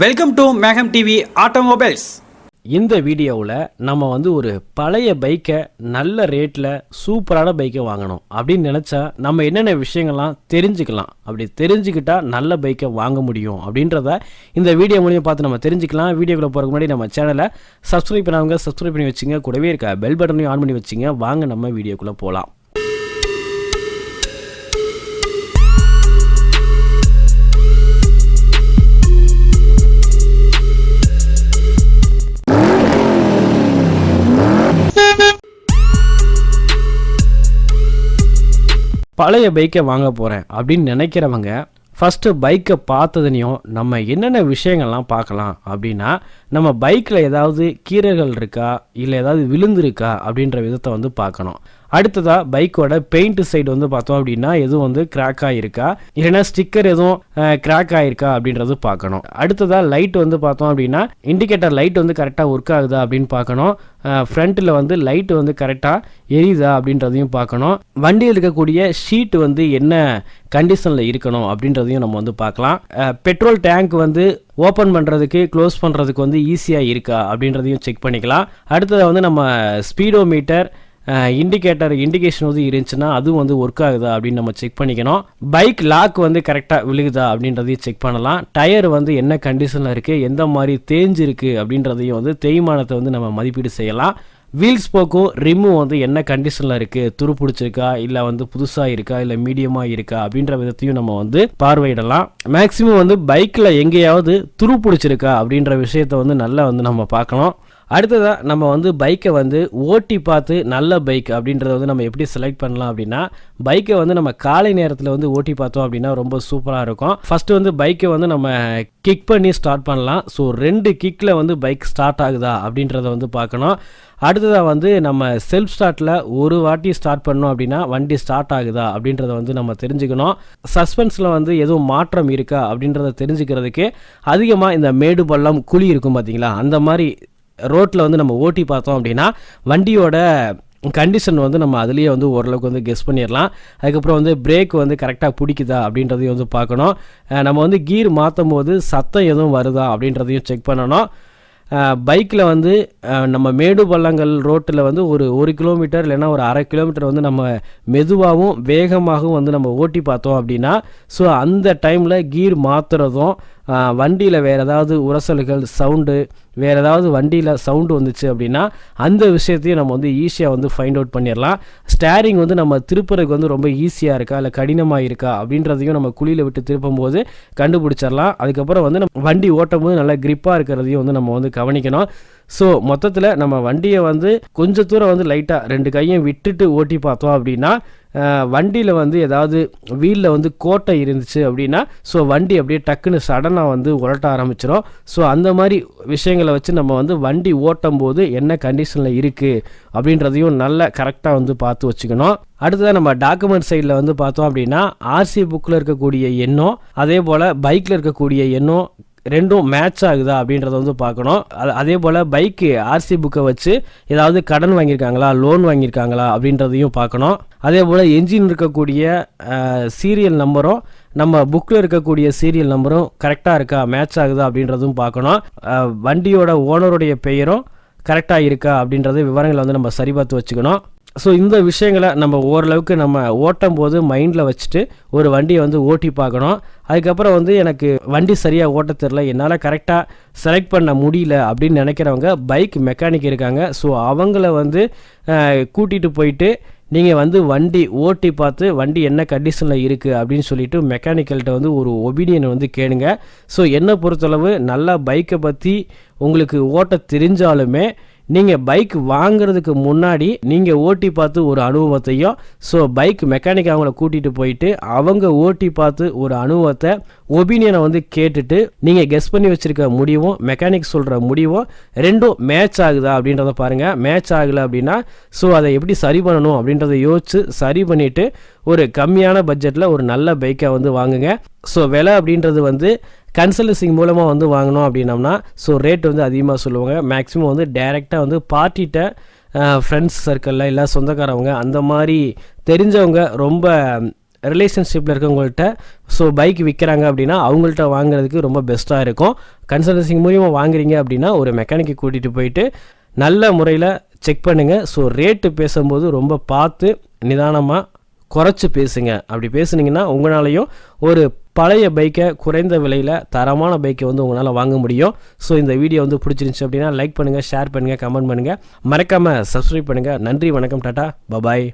Welcome to Megam TV automobiles இந்த வீடியோவில் நம்ம வந்து ஒரு பழைய பைக்கை நல்ல ரேட்டில் சூப்பரான பைக்கை வாங்கணும் அப்படின்னு நினச்சா நம்ம என்னென்ன விஷயங்கள்லாம் தெரிஞ்சுக்கலாம். அப்படி தெரிஞ்சுக்கிட்டா நல்ல பைக்கை வாங்க முடியும் அப்படின்றத இந்த வீடியோ மூலியம் பார்த்து நம்ம தெரிஞ்சுக்கலாம். வீடியோக்குள்ளே போகிறதுக்கு முன்னாடி நம்ம சேனலை சப்ஸ்கிரைப் பண்ணாங்க சப்ஸ்கிரைப் பண்ணி வச்சுங்க. கூடவே இருக்க பெல் பட்டனையும் ஆன் பண்ணி வச்சுங்க. வாங்க நம்ம வீடியோக்குள்ளே போகலாம் பழைய பைக்கை வாங்க போகிறேன் அப்படின்னு நினைக்கிறவங்க ஃபஸ்ட்டு பைக்கை பார்த்ததுனையும் நம்ம என்னென்ன விஷயங்கள்லாம் பார்க்கலாம் அப்படின்னா நம்ம பைக்கில் ஏதாவது கீரைகள் இருக்கா? இல்லை ஏதாவது விழுந்திருக்கா? அப்படின்ற விதத்தை வந்து பார்க்கணும். அடுத்ததாக பைக்கோட பெயிண்ட் சைடு வந்து பார்த்தோம் அப்படின்னா எதுவும் வந்து கிராக் ஆகிருக்கா இல்லைன்னா ஸ்டிக்கர் எதுவும் கிராக் ஆகிருக்கா அப்படின்றது பார்க்கணும். அடுத்ததாக லைட் வந்து பார்த்தோம் அப்படின்னா இண்டிகேட்டர் லைட் வந்து கரெக்டாக ஒர்க் ஆகுதா அப்படின்னு பார்க்கணும். ஃப்ரண்ட்டில் வந்து லைட் வந்து கரெக்டாக எரியுதா அப்படின்றதையும் பார்க்கணும். வண்டியில் இருக்கக்கூடிய ஷீட் வந்து என்ன கண்டிஷனில் இருக்கணும் அப்படின்றதையும் நம்ம வந்து பார்க்கலாம். பெட்ரோல் டேங்க் வந்து ஓப்பன் பண்ணுறதுக்கு க்ளோஸ் பண்ணுறதுக்கு வந்து ஈஸியாக இருக்கா அப்படின்றதையும் செக் பண்ணிக்கலாம். அடுத்ததாக வந்து நம்ம ஸ்பீடோ மீட்டர் இண்டிகேட்டர் இண்டிகேஷன் வந்து இருந்துச்சுன்னா அதுவும் வந்து ஒர்க் ஆகுதா அப்படின்னு நம்ம செக் பண்ணிக்கணும். பைக் லாக் வந்து கரெக்டாக விழுகுதா அப்படின்றதையும் செக் பண்ணலாம். டயர் வந்து என்ன கண்டிஷனில் இருக்குது எந்த மாதிரி தேஞ்சிருக்கு அப்படின்றதையும் வந்து தேய்மானத்தை வந்து நம்ம மதிப்பீடு செய்யலாம். வீல்ஸ் போக்கும் ரிம்மும் வந்து என்ன கண்டிஷனில் இருக்குது துரு பிடிச்சிருக்கா? இல்லை வந்து புதுசாக இருக்கா? இல்லை மீடியமாக இருக்கா? அப்படின்ற விதத்தையும் நம்ம வந்து பார்வையிடலாம். மேக்ஸிமம் வந்து பைக்கில் எங்கேயாவது துரு பிடிச்சிருக்கா? அப்படின்ற விஷயத்த வந்து நல்லா வந்து நம்ம பார்க்கணும். அடுத்ததாக நம்ம வந்து பைக்கை வந்து ஓட்டி பார்த்து நல்ல பைக் அப்படின்றத வந்து நம்ம எப்படி செலக்ட் பண்ணலாம் அப்படின்னா பைக்கை வந்து நம்ம காலை நேரத்தில் வந்து ஓட்டி பார்த்தோம் அப்படின்னா ரொம்ப சூப்பராக இருக்கும். ஃபஸ்ட்டு வந்து பைக்கை வந்து நம்ம கிக் பண்ணி ஸ்டார்ட் பண்ணலாம். ஸோ ரெண்டு கிக்கில் வந்து பைக் ஸ்டார்ட் ஆகுதா அப்படின்றத வந்து பார்க்கணும். அடுத்ததாக வந்து நம்ம செல்ஃப் ஸ்டார்ட்டில் ஒரு வாட்டி ஸ்டார்ட் பண்ணோம் அப்படின்னா வண்டி ஸ்டார்ட் ஆகுதா அப்படின்றத வந்து நம்ம தெரிஞ்சுக்கணும். சஸ்பென்ஸில் வந்து எதுவும் மாற்றம் இருக்கா அப்படின்றத தெரிஞ்சுக்கிறதுக்கு அதிகமாக இந்த மேடு பள்ளம் குழி இருக்கும் பார்த்தீங்களா அந்த மாதிரி ரோட்டில் வந்து நம்ம ஓட்டி பார்த்தோம் அப்படின்னா வண்டியோட கண்டிஷன் வந்து நம்ம அதுலேயே வந்து ஓரளவுக்கு வந்து கெஸ் பண்ணிடலாம் அதுக்கப்புறம் வந்து பிரேக் வந்து கரெக்டாக பிடிக்குதா அப்படின்றதையும் வந்து பார்க்கணும். நம்ம வந்து கீர் மாற்றும் போது சத்தம் எதுவும் வருதா அப்படின்றதையும் செக் பண்ணணும். பைக்கில் வந்து நம்ம மேடு பள்ளங்கள் ரோட்டில் வந்து ஒரு ஒரு கிலோமீட்டர் இல்லைன்னா ஒரு அரை கிலோமீட்டர் வந்து நம்ம மெதுவாகவும் வேகமாகவும் வந்து நம்ம ஓட்டி பார்த்தோம் அப்படின்னா ஸோ அந்த டைமில் கீர் மாற்றுறதும் வண்டியில் வேறு ஏதாவது உரசல்கள் சவுண்டு வேறு ஏதாவது வண்டியில் சவுண்டு வந்துச்சு அப்படின்னா அந்த விஷயத்தையும் நம்ம வந்து ஈஸியாக வந்து ஃபைண்ட் அவுட் பண்ணிடலாம் ஸ்டேரிங் வந்து நம்ம திருப்புறதுக்கு வந்து ரொம்ப ஈஸியாக இருக்கா இல்லை கடினமாக இருக்கா அப்படின்றதையும் நம்ம குழியில் விட்டு திருப்பும் போது கண்டுபிடிச்சிடலாம் அதுக்கப்புறம் வந்து நம்ம வண்டி ஓட்டும் போது நல்லா கிரிப்பாக இருக்கிறதையும் வந்து நம்ம வந்து கவனிக்கணும். ஸோ மொத்தத்தில் நம்ம வண்டியை வந்து கொஞ்சம் தூரம் வந்து லைட்டாக ரெண்டு கையும் விட்டுட்டு ஓட்டி பார்த்தோம் அப்படின்னா வண்டியில் வந்து ஏதாவது வீலில் வந்து கோட்டை இருந்துச்சு அப்படின்னா ஸோ வண்டி அப்படியே டக்குன்னு சடனாக வந்து உரட்ட ஆரம்பிச்சிடும் ஸோ அந்த மாதிரி விஷயங்களை வச்சு நம்ம வந்து வண்டி ஓட்டும் போது என்ன கண்டிஷனில் இருக்குது அப்படின்றதையும் நல்ல கரெக்டாக வந்து பார்த்து வச்சுக்கணும். அடுத்ததாக நம்ம டாக்குமெண்ட் சைடில் வந்து பார்த்தோம் அப்படின்னா ஆர்சி புக்கில் இருக்கக்கூடிய எண்ணம் அதே போல் பைக்கில் இருக்கக்கூடிய எண்ணம் ரெண்டும் மேட்ச் ஆகுதா அப்படின்றத வந்து பார்க்கணும். அதே போல் பைக்கு ஆர்சி புக்கை வச்சு ஏதாவது கடன் வாங்கியிருக்காங்களா லோன் வாங்கியிருக்காங்களா அப்படின்றதையும் பார்க்கணும். அதே போல் என்ஜின் இருக்கக்கூடிய சீரியல் நம்பரும் நம்ம புக்கில் இருக்கக்கூடிய சீரியல் நம்பரும் கரெக்டாக இருக்கா மேட்ச் ஆகுதா அப்படின்றதும் பார்க்கணும். வண்டியோட ஓனருடைய பெயரும் கரெக்டாக இருக்கா அப்படின்றது விவரங்களை வந்து நம்ம சரி பார்த்து வச்சுக்கணும். ஸோ இந்த விஷயங்களை நம்ம ஓரளவுக்கு நம்ம ஓட்டும் போது மைண்டில் வச்சுட்டு ஒரு வண்டியை வந்து ஓட்டி பார்க்கணும். அதுக்கப்புறம் வந்து எனக்கு வண்டி சரியாக ஓட்ட தெரில என்னால் கரெக்டாக செலக்ட் பண்ண முடியல அப்படின்னு நினைக்கிறவங்க பைக் மெக்கானிக் இருக்காங்க. ஸோ அவங்கள வந்து கூட்டிகிட்டு போயிட்டு நீங்கள் வந்து வண்டி ஓட்டி பார்த்து வண்டி என்ன கண்டிஷனில் இருக்குது அப்படின்னு சொல்லிட்டு மெக்கானிக்கல்கிட்ட வந்து ஒரு ஒபீனியன் வந்து கேளுங்க. ஸோ என்னை பொறுத்தளவு நல்லா பைக்கை பற்றி உங்களுக்கு ஓட்ட தெரிஞ்சாலுமே நீங்கள் பைக் வாங்குறதுக்கு முன்னாடி நீங்கள் ஓட்டி பார்த்து ஒரு அனுபவத்தையும் ஸோ பைக் மெக்கானிக் அவங்கள கூட்டிகிட்டு போயிட்டு அவங்க ஓட்டி பார்த்து ஒரு அனுபவத்தை ஒபீனியனை வந்து கேட்டுட்டு நீங்கள் கெஸ் பண்ணி வச்சுருக்க முடிவும் மெக்கானிக் சொல்கிற முடிவும் ரெண்டும் மேட்ச் ஆகுதா அப்படின்றத பாருங்கள் மேட்ச் ஆகலை அப்படின்னா ஸோ அதை எப்படி சரி பண்ணணும் அப்படின்றத யோசிச்சு சரி பண்ணிவிட்டு ஒரு கம்மியான பட்ஜெட்டில் ஒரு நல்ல பைக்கை வந்து வாங்குங்க. ஸோ விலை அப்படின்றது வந்து கன்சல்டன்சிங் மூலமாக வந்து வாங்கினோம் அப்படின்னம்னா ஸோ ரேட் வந்து அதிகமாக சொல்லுவாங்க. மேக்ஸிமம் வந்து டைரெக்டாக வந்து பார்ட்டிகிட்ட ஃப்ரெண்ட்ஸ் சர்க்கிளில் இல்லை சொந்தக்காரவங்க அந்த மாதிரி தெரிஞ்சவங்க ரொம்ப ரிலேஷன்ஷிப்பில் இருக்கவங்கள்ட்ட ஸோ பைக் விற்கிறாங்க அப்படின்னா அவங்கள்ட்ட வாங்குறதுக்கு ரொம்ப பெஸ்ட்டாக இருக்கும். கன்சல்டன்சிங் மூலியமாக வாங்குறீங்க அப்படின்னா ஒரு மெக்கானிக்கை கூட்டிகிட்டு போயிட்டு நல்ல முறையில் செக் பண்ணுங்கள் ஸோ ரேட்டு பேசும்போது ரொம்ப பார்த்து நிதானமாக குறைச்சி பேசுங்க. அப்படி பேசுனீங்கன்னா உங்களாலையும் ஒரு பழைய பைக்கை குறைந்த விலையில் தரமான பைக்கை வந்து உங்களால் வாங்க முடியும். ஸோ இந்த வீடியோ வந்து பிடிச்சிருந்துச்சி அப்படின்னா லைக் பண்ணுங்கள் ஷேர் பண்ணுங்கள் கமெண்ட் பண்ணுங்கள் மறக்காமல் சப்ஸ்கிரைப் பண்ணுங்கள் நன்றி வணக்கம் டாட்டா பபாய்